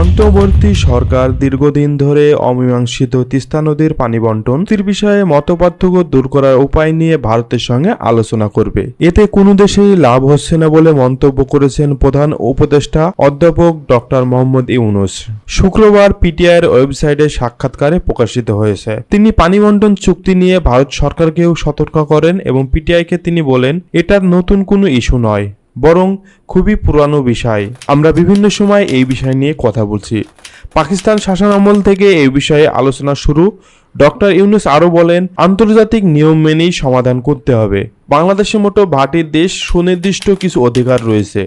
অন্তর্বর্তী সরকার দীর্ঘদিন ধরে অমীমাংসিত তিস্তা নদীর পানি বন্টন বিষয়ে মতপার্থক্য দূর করার উপায় নিয়ে ভারতের সঙ্গে আলোচনা করবে। এতে কোনো দেশেই লাভ হচ্ছে না বলে মন্তব্য করেছেন প্রধান উপদেষ্টা অধ্যাপক ডক্টর মোহাম্মদ ইউনুস। শুক্রবার পিটিআইয়ের ওয়েবসাইটে সাক্ষাৎকারে প্রকাশিত হয়েছে। তিনি পানি বন্টন চুক্তি নিয়ে ভারত সরকারকেও সতর্ক করেন এবং পিটিআইকে তিনি বলেন এটা নতুন কোনো ইস্যু নয়। বরং খুবই পুরানো বিষয়। আমরা বিভিন্ন সময় এই বিষয় নিয়ে কথা বলছি। পাকিস্তান শাসন আমল থেকে এই বিষয়ে আলোচনা শুরু ডক্টর ইউনুস আরও বলেন, আন্তর্জাতিক নিয়ম মেনেই সমাধান করতে হবে। বাংলাদেশের মতো ভাটির দেশ সুনির্দিষ্ট কিছু অধিকার রয়েছে।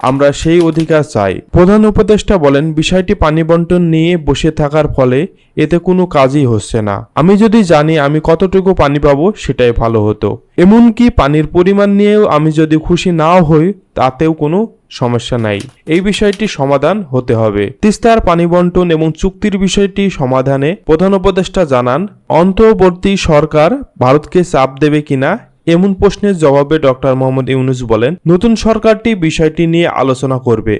আমরা সেই অধিকার চাই। প্রধান উপদেষ্টা বলেন, বিষয়টি পানি বন্টন নিয়ে বসে থাকার ফলে এতে কোনো কাজই হচ্ছে না। আমি যদি জানি আমি কতটুকু পানি পাবো, সেটাই ভালো হতো। এমনকি পানির পরিমাণ নিয়েও আমি যদি খুশি নাও হই, তাতেও কোনো সমস্যা নাই। এই বিষয়টি সমাধান হতে হবে। তিস্তার পানি বন্টন এবং চুক্তির বিষয়টি সমাধানে প্রধান উপদেষ্টা জানান, অন্তর্বর্তী সরকার ভারতকে চাপ দেবে কিনা এমন প্রশ্নের জবাবে ডক্টর মোহাম্মদ ইউনুস বলেন, নতুন সরকারটি বিষয়টি নিয়ে আলোচনা করবে।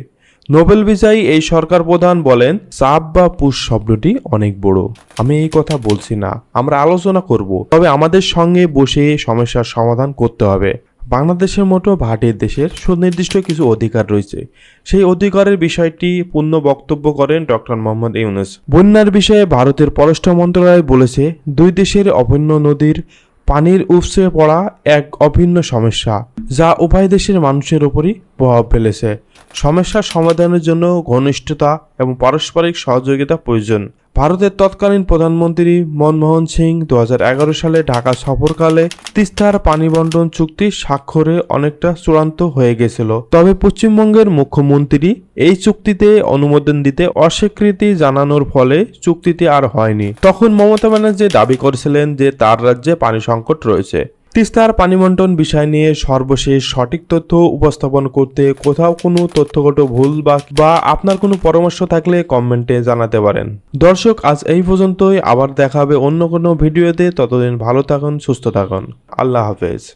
নোবেল বিজয়ী এই সরকার প্রধান বলেন চাপ বা পুশ শব্দটি অনেক বড়। আমি এই কথা বলছি না, আমরা আলোচনা করব। তবে আমাদের সঙ্গে বসে সমস্যার সমাধান করতে হবে। বাংলাদেশের মতো ভাটের দেশের সুনির্দিষ্ট কিছু অধিকার রয়েছে। সেই অধিকারের বিষয়টি পূর্ণ বক্তব্য করেন ডক্টর মোহাম্মদ ইউনুস। বন্যার বিষয়ে ভারতের পররাষ্ট্র মন্ত্রণালয় বলেছে, দুই দেশের অভিন্ন নদীর পানির উপসে পড়া এক অভিন্ন সমস্যা, যা উভয় দেশের মানুষের উপরই প্রভাব ফেলেছে। সমস্যার সমাধানের জন্য ঘনিষ্ঠতা এবং পারস্পরিক সহযোগিতা প্রয়োজন। ভারতের তৎকালীন প্রধানমন্ত্রী মনমোহন সিং দু হাজার এগারো সালে ঢাকা সফরকালে তিস্তার পানি বন্টন চুক্তি স্বাক্ষরে অনেকটা চূড়ান্ত হয়ে গেছিল। তবে পশ্চিমবঙ্গের মুখ্যমন্ত্রী এই চুক্তিতে অনুমোদন দিতে অস্বীকৃতি জানানোর ফলে চুক্তিটি আর হয়নি। তখন মমতা ব্যানার্জি দাবি করেছিলেন যে তার রাজ্যে পানি সংকট রয়েছে। তিস্তার পানিমন্টন বিষয় নিয়ে সর্বশেষ সঠিক তথ্য উপস্থাপন করতে কোথাও কোনো তথ্যগত ভুল বা বা আপনার কোনো পরামর্শ থাকলে কমেন্টে জানাতে পারেন। দর্শক, আজ এই পর্যন্তই। আবার দেখা হবে অন্য কোনো ভিডিওতে। ততদিন ভালো থাকুন, সুস্থ থাকুন। আল্লাহ হাফেজ।